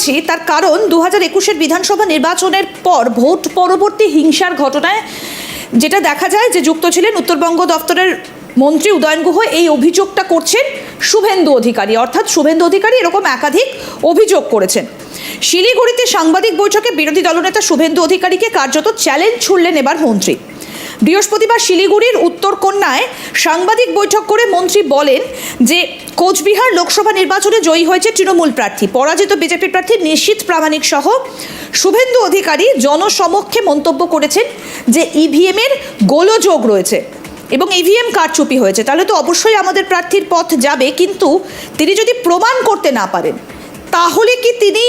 বলছি, তার কারণ দু হাজার একুশের বিধানসভা নির্বাচনের পর ভোট পরবর্তী হিংসার ঘটনায় যেটা দেখা যায় যে যুক্ত ছিলেন উত্তরবঙ্গ দপ্তরের মন্ত্রী উদয়ন গুহ, এই অভিযোগটা করছেন শুভেন্দু অধিকারী। অর্থাৎ শুভেন্দু অধিকারী এরকম একাধিক অভিযোগ করেছেন। শিলিগুড়িতে সাংবাদিক বৈঠকে বিরোধী দলনেতা শুভেন্দু অধিকারীকে কার্যত চ্যালেঞ্জ ছুড়লেন এবার মন্ত্রী। বৃহস্পতিবার শিলিগুড়ির উত্তরকন্যায় সাংবাদিক বৈঠক করে মন্ত্রী বলেন যে কোচবিহার লোকসভা নির্বাচনে জয়ী হয়েছে তৃণমূল প্রার্থী, পরাজিত বিজেপি প্রার্থী নিশ্চিত প্রামাণিক সহ শুভেন্দু অধিকারী জনসমক্ষে মন্তব্য করেছেন যে ইভিএমের গোলযোগ রয়েছে এবং ইভিএম কারচুপি হয়েছে। তাহলে তো অবশ্যই আমাদের প্রার্থীর পথ যাবে, কিন্তু তিনি যদি প্রমাণ করতে না পারেন, তাহলে কি তিনি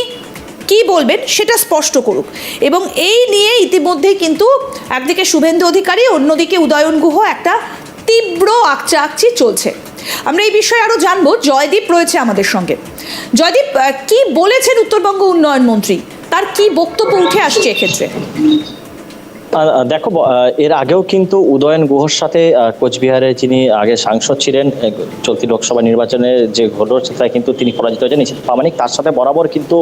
কি বলবেন সেটা স্পষ্ট করুক। এবং এই নিয়ে ইতিমধ্যে কিন্তু একদিকে শুভেন্দু অধিকারী, অন্যদিকে উদয়ন গুহ একটা তীব্র আকচাকচি চলছে। আমরা এই বিষয়ে আরও জানব। জয়দীপ রয়েছে আমাদের সঙ্গে। জয়দীপ কি বলেছেন উত্তরবঙ্গ উন্নয়ন মন্ত্রী? তার কি বক্তব্য উঠে আসছে এক্ষেত্রে? দেখো এর আগেও কিন্তু উদয়ন গুহর সাথে আহ, কোচবিহারে যিনি আগে সাংসদ ছিলেন চলতি লোকসভা নির্বাচনে যে ঘটল সেটা কিন্তু তিনি পরাজিত হয়েছেন। নিশ্চিত প্রামাণিক তার সাথে বরাবর কিন্তু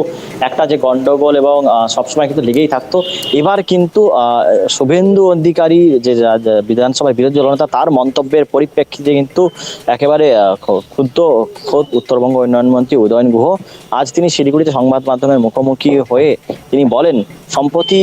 একটা যে গন্ডগোল এবং সবসময় কিন্তু লেগেই থাকতো। এবার কিন্তু শুভেন্দু অধিকারী যে বিধানসভার বিরোধী দলনেতা তার মন্তব্যের পরিপ্রেক্ষিতে কিন্তু একেবারে ক্ষুব্ধ খোদ উত্তরবঙ্গ উন্নয়ন মন্ত্রী উদয়ন গুহ আজ তিনি শিলিগুড়িতে সংবাদ মাধ্যমের মুখোমুখি হয়ে তিনি বলেন সম্প্রতি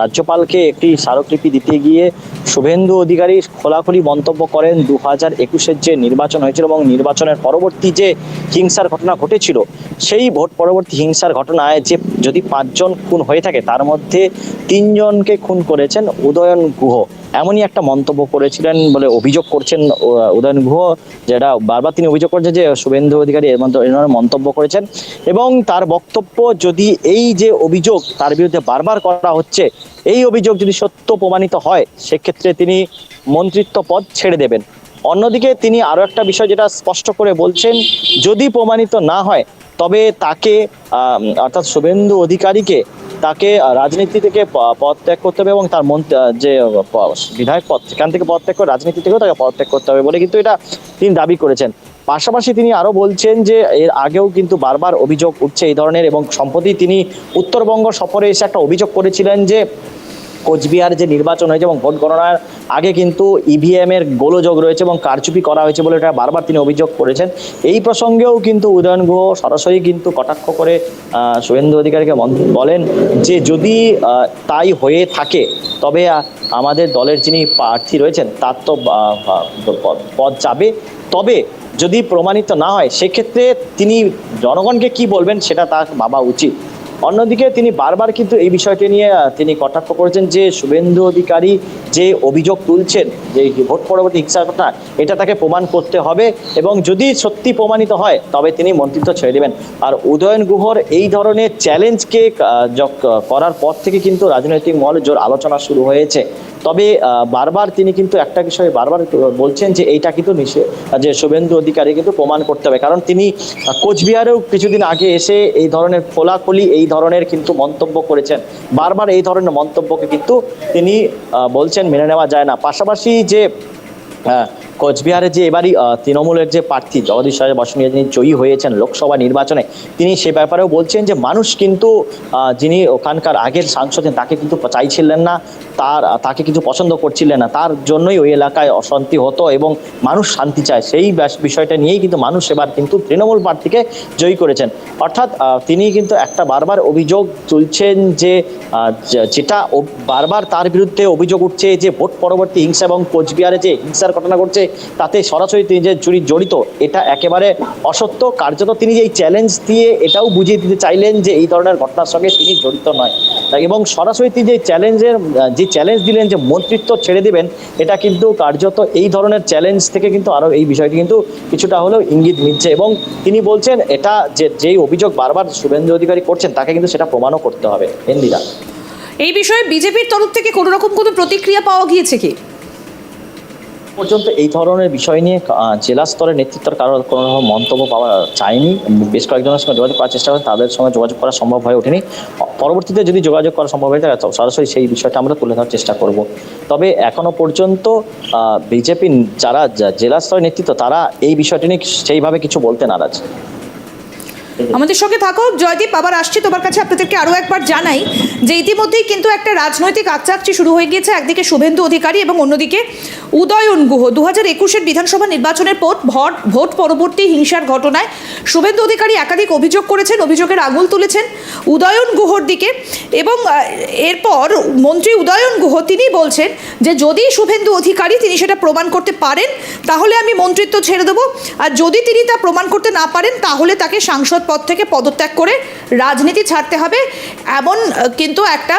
রাজ্যপালকে একটি স্মারকলিপি দিতে গিয়ে শুভেন্দু অধিকারী খোলাখুলি মন্তব্য করেন দু হাজার একুশের যে নির্বাচন হয়েছিল এবং নির্বাচনের পরবর্তী যে হিংসার ঘটনা ঘটেছিল, সেই ভোট পরবর্তী হিংসার ঘটনায় যে যদি পাঁচজন খুন হয়ে থাকে, তার মধ্যে তিনজনকে খুন করেছেন উদয়ন গুহ। এমনই একটা মন্তব্য করেছিলেন বলে অভিযোগ করছেন উদয়ন গুহ, যেটা বারবার তিনি অভিযোগ করছেন যে শুভেন্দু অধিকারী এর মন্তব্য করেছেন। এবং তার বক্তব্য যদি এই যে অভিযোগ তার বিরুদ্ধে বারবার করা হচ্ছে, এই অভিযোগ যদি সত্য প্রমাণিত হয়, সেক্ষেত্রে তিনি মন্ত্রিত্ব পদ ছেড়ে দেবেন। অন্যদিকে তিনি আরও একটা বিষয় যেটা স্পষ্ট করে বলছেন, যদি প্রমাণিত না হয়, তবে তাকে অর্থাৎ শুভেন্দু অধিকারীকে তাকে রাজনীতি থেকে পদত্যাগ করতে হবে এবং তার মন্ত্রী যে বিধায়ক পদ, সেখান থেকে পদত্যাগ করে রাজনীতি থেকেও তাকে পদত্যাগ করতে হবে বলে কিন্তু এটা তিনি দাবি করেছেন। পাশাপাশি তিনি আরও বলছেন যে, এর আগেও কিন্তু বারবার অভিযোগ উঠছে এই ধরনের এবং সম্প্রতি তিনি উত্তরবঙ্গ সফরে এসে একটা অভিযোগ করেছিলেন যে কোচবিহার যে নির্বাচন হয়েছে এবং ভোট গণনার আগে কিন্তু ইভিএম এর গোলযোগ রয়েছে এবং কারচুপি করা হয়েছে বলে এটা বারবার তিনি অভিযোগ করেছেন। এই প্রসঙ্গেও কিন্তু উদয়ন গুহ সরাসরি কিন্তু কটাক্ষ করে শুভেন্দু অধিকারীকে বলেন যে যদি তাই হয়ে থাকে, তবে আমাদের দলের যিনি প্রার্থী রয়েছেন, তার তো পদ যাবে। তবে যদি প্রমাণিত না হয়, সেক্ষেত্রে তিনি জনগণকে কি বলবেন সেটা তার ভাবা উচিত। অন্যদিকে তিনি বারবার কিন্তু এই বিষয়টি নিয়ে তিনি কটাক্ষ করেছেন যে শুভেন্দু অধিকারী যে অভিযোগ তুলছেন, যে ভোট পরবর্তী হিংসার ঘটনা, এটা তাকে প্রমাণ করতে হবে এবং যদি সত্যি প্রমাণিত হয়, তবে তিনি মন্ত্রিত্ব ছেড়ে দেবেন। আর উদয়ন গুহর এই ধরনের চ্যালেঞ্জকে করার পর থেকে কিন্তু রাজনৈতিক মহলে জোর আলোচনা শুরু হয়েছে। তবে বারবার তিনি কিন্তু একটা বিষয়ে বারবার বলছেন যে এইটা কিন্তু নিষে- যে শুভেন্দু অধিকারী কিন্তু প্রমাণ করতে হবে। কারণ তিনি কোচবিহারেও কিছুদিন আগে এসে এই ধরনের খোলাখুলি এই ধরনের কিন্তু মন্তব্য করেছেন। বারবার এই ধরনের মন্তব্যকে কিন্তু তিনি বলছেন, মেনে নেওয়া যায় না। পাশাপাশি যে কোচবিহারে যে এবারই তৃণমূলের যে প্রার্থী জগদীশ রায় বসুনিয়া যিনি জয়ী হয়েছেন লোকসভা নির্বাচনে, তিনি সে ব্যাপারেও বলছেন যে মানুষ কিন্তু যিনি ওখানকার আগের সাংসদ তাকে কিন্তু চাইছিলেন না, তার তাকে কিছু পছন্দ করছিলেন না, তার জন্যই ওই এলাকায় অশান্তি হতো এবং মানুষ শান্তি চায়। সেই বিষয়টা নিয়েই কিন্তু মানুষ এবার কিন্তু তৃণমূল প্রার্থীকে জয়ী করেছেন। অর্থাৎ তিনি কিন্তু একটা বারবার অভিযোগ তুলছেন যে যেটা বারবার তার বিরুদ্ধে অভিযোগ উঠছে যে ভোট পরবর্তী হিংসা এবং কোচবিহারে যে হিংসার ঘটনা ঘটছে তাতে সরাসরি তিনি যে চুরি জড়িত, এটা একেবারে অসত্য। কার্যত তিনি এই চ্যালেঞ্জ দিয়ে এটাও বুঝিয়ে দিতে চাইলেন যে এই ধরনের ঘটনার সঙ্গে তিনি জড়িত নয়। এবং সরাসরি তিনি যে চ্যালেঞ্জের যে চ্যালেঞ্জ দিলেন, যে মন্ত্রিত্ব ছেড়ে দিবেন, এটা কিন্তু কার্যত এই ধরনের চ্যালেঞ্জ থেকে কিন্তু আরও এই বিষয়টি কিন্তু কিছুটা হলেও ইঙ্গিত মিলছে এবং তিনি বলছেন, এটা যে, যেই অভিযোগ বারবার শুভেন্দু অধিকারী করছেন, তাকে কিন্তু সেটা প্রমাণও করতে হবে। হিন্দিরা এই বিষয়ে বিজেপির তরফ থেকে কোনো রকম কোনো প্রতিক্রিয়া পাওয়া গিয়েছে কি? পর্যন্ত এই ধরনের বিষয় নিয়ে জেলা স্তরের নেতৃত্বের কারও কোনো রকম মন্তব্য পাওয়া যায়নি। বেশ কয়েকজনের সঙ্গে যোগাযোগ করার চেষ্টা করে তাদের সঙ্গে যোগাযোগ করা সম্ভব হয়ে ওঠেনি। পরবর্তীতে যদি যোগাযোগ করা সম্ভব হয়ে যায় সরাসরি সেই বিষয়টা আমরা তুলে ধরার চেষ্টা করব। তবে এখনও পর্যন্ত বিজেপি যারা জেলা স্তরের নেতৃত্ব, তারা এই বিষয়টি নিয়ে সেইভাবে কিছু বলতে নারাজ। আমাদের সঙ্গে থাকো। জয়দীপ, আবার আসছি তোমার কাছে। আপনাদেরকে আরও একবার জানাই যে ইতিমধ্যেই কিন্তু একটা রাজনৈতিক আচাকচি শুরু হয়ে গিয়েছে একদিকে শুভেন্দু অধিকারী এবং অন্যদিকে উদয়ন গুহ। দু হাজার একুশের বিধানসভা নির্বাচনের পর ভোট ভোট পরবর্তী হিংসার ঘটনায় শুভেন্দু অধিকারী একাধিক অভিযোগ করেছেন, অভিযোগের আঙুল তুলেছেন উদয়ন গুহর দিকে এবং এরপর মন্ত্রী উদয়ন গুহ তিনি বলছেন যে যদি শুভেন্দু অধিকারী তিনি সেটা প্রমাণ করতে পারেন, তাহলে আমি মন্ত্রিত্ব ছেড়ে দেবো। আর যদি তিনি তা প্রমাণ করতে না পারেন, তাহলে তাকে সাংসদ পদ থেকে পদত্যাগ করে রাজনীতি ছাড়তে হবে এমন কিন্তু একটা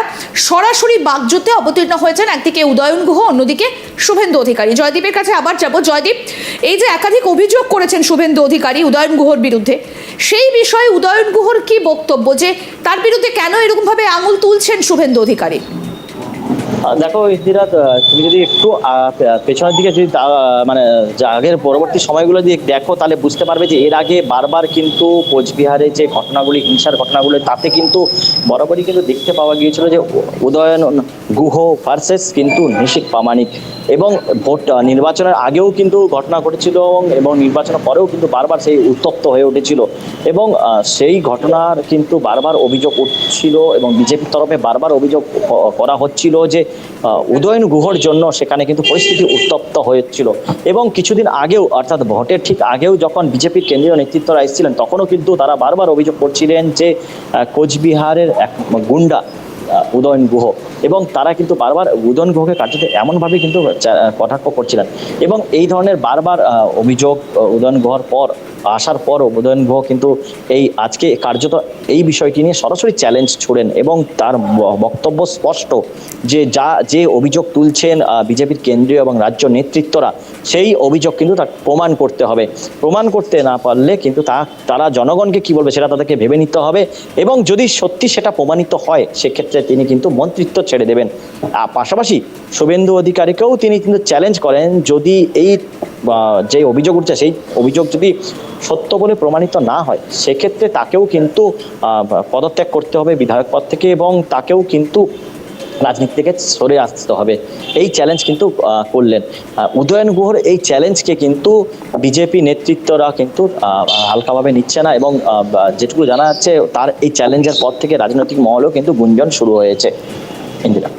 সরাসরি বাগযুদ্ধে অবতীর্ণ হয়েছেন একদিকে উদয়ন গুহ, অন্যদিকে শুভেন্দু অধিকারী। জয়দীপের কাছে আবার যাব। জয়দীপ, এই যে একাধিক অভিযোগ করেছেন শুভেন্দু অধিকারী উদয়ন গুহর বিরুদ্ধে, সেই বিষয়ে উদয়ন গুহর কি বক্তব্য যে তার বিরুদ্ধে কেন এরকমভাবে আঙুল তুলছেন শুভেন্দু অধিকারী? দেখো ইন্দিরা তুমি যদি একটু পেছনের দিকে যদি মানে আগের পরবর্তী সময়গুলো দিয়ে দেখো, তাহলে বুঝতে পারবে যে এর আগে বারবার কিন্তু কোচবিহারে যে ঘটনাগুলি, হিংসার ঘটনাগুলো, তাতে কিন্তু বরাবরই কিন্তু দেখতে পাওয়া গিয়েছিল যে উদয়ন গুহ ভার্সেস কিন্তু নিশিক প্রামাণিক। এবং ভোট নির্বাচনের আগেও কিন্তু ঘটনা ঘটেছিল এবং- নির্বাচনের পরেও কিন্তু বারবার সেই উত্তপ্ত হয়ে উঠেছিল। এবং সেই ঘটনার কিন্তু বারবার অভিযোগ উঠছিল এবং বিজেপির তরফে বারবার অভিযোগ করা হচ্ছিল যে উদয়ন গুহর জন্য সেখানে কিন্তু পরিস্থিতি উত্তপ্ত হয়েছিল। এবং কিছুদিন আগেও, অর্থাৎ ভোটের ঠিক আগেও যখন বিজেপির কেন্দ্রীয় নেতৃত্বরা এসেছিলেন, তখনও কিন্তু তারা বারবার অভিযোগ করছিলেন যে কোচবিহারের এক গুন্ডা উদয়ন গুহ। এবং তারা কিন্তু বারবার উদয়ন গুহকে কার্যত এমনভাবে কিন্তু কটাক্ষ করছিলেন। এবং এই ধরনের বারবার অভিযোগ, উদয়ন গুহর পর আসার পরও উদয়ন গুহ কিন্তু এই আজকে কার্যত এই বিষয়টি নিয়ে সরাসরি চ্যালেঞ্জ ছুড়েন এবং তার বক্তব্য স্পষ্ট যে যা, যে অভিযোগ তুলছেন বিজেপির কেন্দ্রীয় এবং রাজ্য নেতৃত্বরা, সেই অভিযোগ কিন্তু তার প্রমাণ করতে হবে। প্রমাণ করতে না পারলে কিন্তু তা, তারা জনগণকে কি বলবে সেটা তাদেরকে ভেবে নিতে হবে এবং যদি সত্যি সেটা প্রমাণিত হয়, সেক্ষেত্রে তিনি কিন্তু মন্ত্রিত্ব ছেড়ে দেবেন। পাশাপাশি শুভেন্দু অধিকারীকেও তিনি কিন্তু চ্যালেঞ্জ করেন। যদি এই যে অভিযোগ উঠছে, সেই অভিযোগ যদি সত্য বলে প্রমাণিত না হয়, সেক্ষেত্রে তাকেও কিন্তু পদত্যাগ করতে হবে বিধায়ক পদ থেকে এবং তাকেও কিন্তু রাজনীতি থেকে সরে আসতে হবে। এই চ্যালেঞ্জ কিন্তু করলেন। উদয়ন গুহর এই চ্যালেঞ্জকে কিন্তু বিজেপি নেতৃত্বরা কিন্তু হালকাভাবে নিচ্ছে না এবং যেটুকু জানা যাচ্ছে, তার এই চ্যালেঞ্জের পর থেকে রাজনৈতিক মহলেও কিন্তু গুঞ্জন শুরু হয়েছে। ইন্দিরা।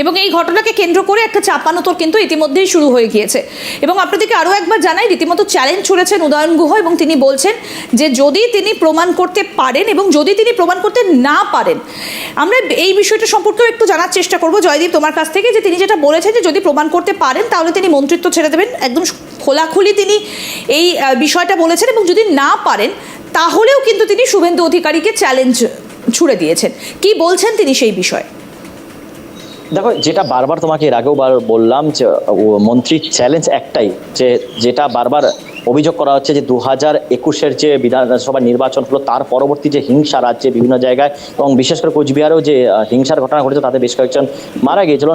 এবং এই ঘটনাকে কেন্দ্র করে একটা চাপানোতর কিন্তু ইতিমধ্যেই শুরু হয়ে গিয়েছে। এবং আপনাদেরকে আরও একবার জানাই, রীতিমতো চ্যালেঞ্জ ছুড়েছেন উদয়ন গুহ এবং তিনি বলছেন যে যদি তিনি প্রমাণ করতে পারেন এবং যদি তিনি প্রমাণ করতে না পারেন, আমরা এই বিষয়টা সম্পর্কেও একটু জানার চেষ্টা করব। জয়দীপ, তোমার কাছ থেকে যে তিনি যেটা বলেছেন যে যদি প্রমাণ করতে পারেন, তাহলে তিনি মন্ত্রিত্ব ছেড়ে দেবেন। একদম খোলাখুলি তিনি এই বিষয়টা বলেছেন এবং যদি না পারেন, তাহলেও কিন্তু তিনি শুভেন্দু অধিকারীকে চ্যালেঞ্জ ছুড়ে দিয়েছেন। কি বলছেন তিনি সেই বিষয়ে? দেখো, যেটা বারবার তোমাকে এর আগেও বার বললাম যে মন্ত্রীর চ্যালেঞ্জ একটাই, যে যেটা বারবার অভিযোগ করা হচ্ছে যে দু হাজার একুশের যে বিধানসভা নির্বাচন হলো, তার পরবর্তী যে হিংসা রাজ্যে বিভিন্ন জায়গায় এবং বিশেষ করে কোচবিহারেও যে হিংসার ঘটনা ঘটেছে, তাতে বেশ কয়েকজন মারা গিয়েছিল।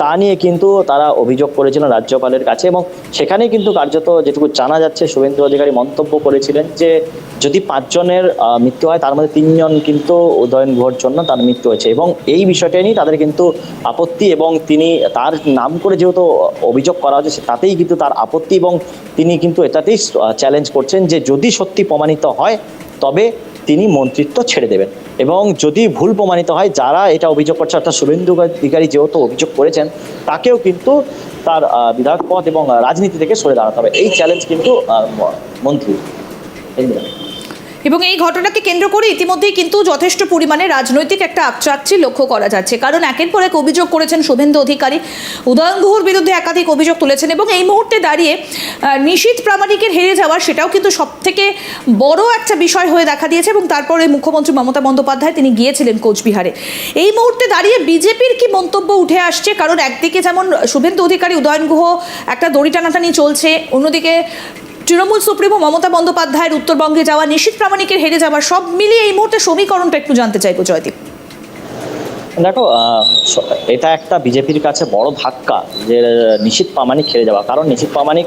তা নিয়ে কিন্তু তারা অভিযোগ করেছিলেন রাজ্যপালের কাছে এবং সেখানেই কিন্তু কার্যত যেটুকু জানা যাচ্ছে, শুভেন্দু অধিকারী মন্তব্য করেছিলেন যে, যদি পাঁচজনের মৃত্যু হয়, তার মধ্যে তিনজন কিন্তু উদয়ন গুহর জন্য তার মৃত্যু হয়েছে এবং এই বিষয়টা নিয়ে তাদের কিন্তু আপত্তি এবং তিনি তার নাম করে যেহেতু অভিযোগ করা হচ্ছে, তাতেই কিন্তু তার আপত্তি এবং তিনি কিন্তু এটাতেই চ্যালেঞ্জ করছেন যে যদি সত্যি প্রমাণিত হয়, তবে তিনি মন্ত্রিত্ব ছেড়ে দেবেন এবং যদি ভুল প্রমাণিত হয়, যারা এটা অভিযোগ করছে, অর্থাৎ শুভেন্দু অধিকারী যেহেতু অভিযোগ করেছেন, তাকেও কিন্তু তার বিধায়ক পদ এবং রাজনীতি থেকে সরে দাঁড়াতে হবে এই চ্যালেঞ্জ কিন্তু মন্ত্রী। এবং এই ঘটনাকে কেন্দ্র করে ইতিমধ্যেই কিন্তু যথেষ্ট পরিমাণে রাজনৈতিক একটা আকচাকচি লক্ষ্য করা যাচ্ছে। কারণ একের পর এক অভিযোগ করেছেন শুভেন্দু অধিকারী। উদয়ন গুহর বিরুদ্ধে একাধিক অভিযোগ তুলেছেন এবং এই মুহূর্তে দাঁড়িয়ে নিশীথ প্রামাণিকের হেরে যাওয়া সেটাও কিন্তু সব থেকে বড় একটা বিষয় হয়ে দেখা দিয়েছে এবং তারপরে মুখ্যমন্ত্রী মমতা বন্দ্যোপাধ্যায় তিনি গিয়েছিলেন কোচবিহারে। এই মুহূর্তে দাঁড়িয়ে বিজেপির কি মন্তব্য উঠে আসছে? কারণ একদিকে যেমন শুভেন্দু অধিকারী, উদয়ন গুহ একটা দড়ি টানাটানি চলছে, অন্যদিকে তৃণমূল সুপ্রিমো মমতা বন্দ্যোপাধ্যায়ের উত্তরবঙ্গে যাওয়া নিশীথ প্রামাণিকের হেরে যাওয়া সব মিলিয়ে এই মুহূর্তে সমীকরণটা একটু জানতে চাইব, জয়দীপ। দেখো এটা একটা বিজেপির কাছে বড় ধাক্কা যে নিশীত প্রামাণিক হেরে যাওয়া। কারণ নিশীত প্রামাণিক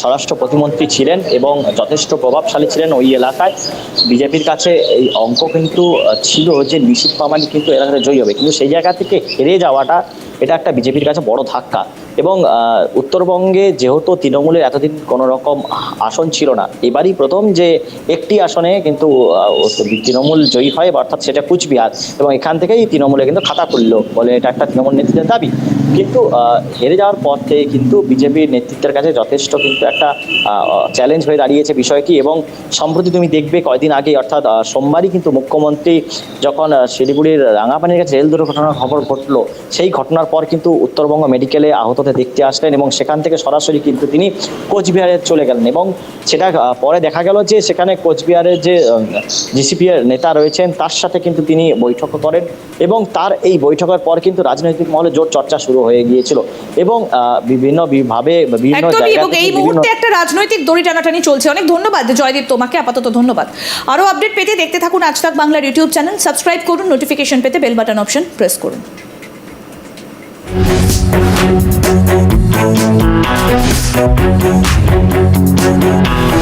স্বরাষ্ট্র প্রতিমন্ত্রী ছিলেন এবং যথেষ্ট প্রভাবশালী ছিলেন ওই এলাকায়। বিজেপির কাছে এই অঙ্ক কিন্তু ছিল যে, নিশীত প্রামাণিক কিন্তু এলাকাতে জয়ী হবে। কিন্তু সেই জায়গা থেকে হেরে যাওয়াটা এটা একটা বিজেপির কাছে বড় ধাক্কা। এবং উত্তরবঙ্গে যেহেতু তৃণমূলের এতদিন কোনো রকম আসন ছিল না, এবারই প্রথম যে একটি আসনে কিন্তু তৃণমূল জয়ী হয়, অর্থাৎ সেটা কুচবিহার। এবং এখান থেকেই তৃণমূলে কিন্তু খাতা খুললো বলে এটা একটা তৃণমূল নেতৃত্বের দাবি। কিন্তু হেরে যাওয়ার পর থেকে কিন্তু বিজেপির নেতৃত্বের কাছে যথেষ্ট কিন্তু একটা চ্যালেঞ্জ হয়ে দাঁড়িয়েছে বিষয়টি। এবং সম্প্রতি তুমি দেখবে কয়দিন আগে অর্থাৎ সোমবারই কিন্তু মুখ্যমন্ত্রী যখন শিলিগুড়ির রাঙাপানির কাছে রেল দুর্ঘটনার খবর ঘটলো, সেই ঘটনার পর কিন্তু উত্তরবঙ্গ মেডিকেলে আহতদের দেখতে আসলেন এবং সেখান থেকে সরাসরি কিন্তু তিনি কোচবিহারে চলে গেলেন এবং সেটা পরে দেখা গেল যে সেখানে কোচবিহারের যে জিসিপি এর নেতা রয়েছেন তার সাথে কিন্তু তিনি বৈঠক করেন এবং তার এই বৈঠকের পর কিন্তু রাজনৈতিক মহলে জোর চর্চা শুরু হয়ে গিয়েছিল এবং বিভিন্ন ভাবে বিভিন্ন এবং এই মুহূর্তে একটা রাজনৈতিক দড়ি টানাটানি চলছে। অনেক ধন্যবাদ জয়দীপ তোমাকে আপাতত ধন্যবাদ। আরও আপডেট পেতে দেখতে থাকুন আজ তাক বাংলার ইউটিউব চ্যানেল। সাবস্ক্রাইব করুন নোটিফিকেশন পেতে বেল বাটন অপশন প্রেস করুন। Thank